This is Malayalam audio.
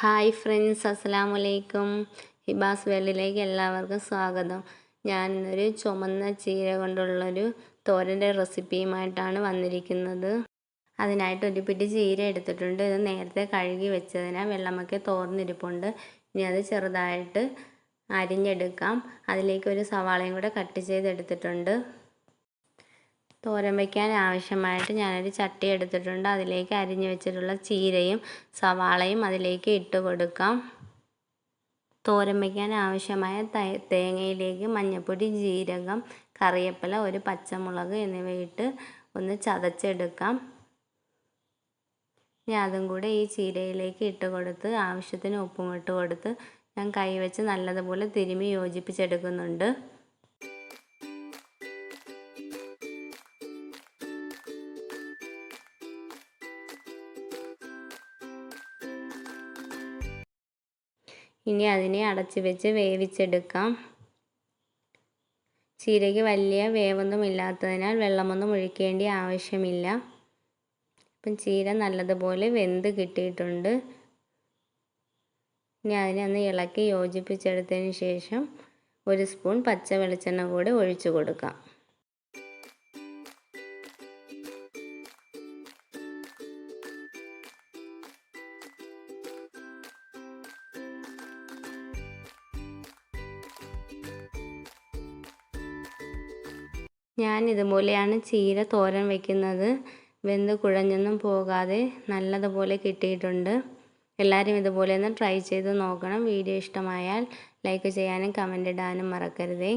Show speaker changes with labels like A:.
A: ഹായ് ഫ്രണ്ട്സ് അസ്സലാമു അലൈക്കും ഹിബാസ് വേൾഡിലേക്ക് എല്ലാവർക്കും സ്വാഗതം. ഞാൻ ഇന്നൊരു ചുമന്ന ചീര കൊണ്ടുള്ളൊരു തോരന്റെ റെസിപ്പിയുമായിട്ടാണ് വന്നിരിക്കുന്നത്. അതിനായിട്ട് ഒരു പിടി ചീര എടുത്തിട്ടുണ്ട്. ഇത് നേരത്തെ കഴുകി വെച്ചതിനാൽ വെള്ളമൊക്കെ തോർന്നിരിപ്പുണ്ട്. ഇനി അത് ചെറുതായിട്ട് അരിഞ്ഞെടുക്കാം. അതിലേക്ക് ഒരു സവാളയും കൂടെ കട്ട് ചെയ്തെടുത്തിട്ടുണ്ട്. തോരൻ വയ്ക്കാൻ ആവശ്യമായിട്ട് ഞാനൊരു ചട്ടി എടുത്തിട്ടുണ്ട്. അതിലേക്ക് അരിഞ്ഞു വെച്ചിട്ടുള്ള ചീരയും സവാളയും അതിലേക്ക് ഇട്ട് കൊടുക്കാം. തോരൻ വയ്ക്കാൻ ആവശ്യമായ തേങ്ങയിലേക്ക് മഞ്ഞൾപ്പൊടി ജീരകം കറിവേപ്പില ഒരു പച്ചമുളക് എന്നിവയിട്ട് ഒന്ന് ചതച്ചെടുക്കാം. ഞാൻ അതും കൂടെ ഈ ചീരയിലേക്ക് ഇട്ട് കൊടുത്ത് ആവശ്യത്തിന് ഉപ്പും ഇട്ട് കൊടുത്ത് ഞാൻ കൈ വെച്ച് നല്ലതുപോലെ തിരുമ്മി യോജിപ്പിച്ചെടുക്കുന്നുണ്ട്. ഇനി അതിനെ അടച്ച് വെച്ച് വേവിച്ചെടുക്കാം. ചീരയ്ക്ക് വലിയ വേവൊന്നും ഇല്ലാത്തതിനാൽ വെള്ളമൊന്നും ഒഴിക്കേണ്ട ആവശ്യമില്ല. ഇപ്പം ചീര നല്ലതുപോലെ വെന്ത് കിട്ടിയിട്ടുണ്ട്. ഇനി അതിനെ ഒന്ന് ഇളക്കി യോജിപ്പിച്ചെടുത്തതിന് ശേഷം ഒരു സ്പൂൺ പച്ച വെളിച്ചെണ്ണ കൂടി ഒഴിച്ചു കൊടുക്കാം. ഞാൻ ഇതുപോലെയാണ് ചീര തോരൻ വയ്ക്കുന്നത് വെന്ത് കുഴഞ്ഞൊന്നും പോകാതെ നല്ലതുപോലെ കിട്ടിയിട്ടുണ്ട്. എല്ലാവരും ഇതുപോലെ ഒന്ന് ട്രൈ ചെയ്ത് നോക്കണം. വീഡിയോ ഇഷ്ടമായാൽ ലൈക്ക് ചെയ്യാനും കമന്റ് ഇടാനും മറക്കരുതേ.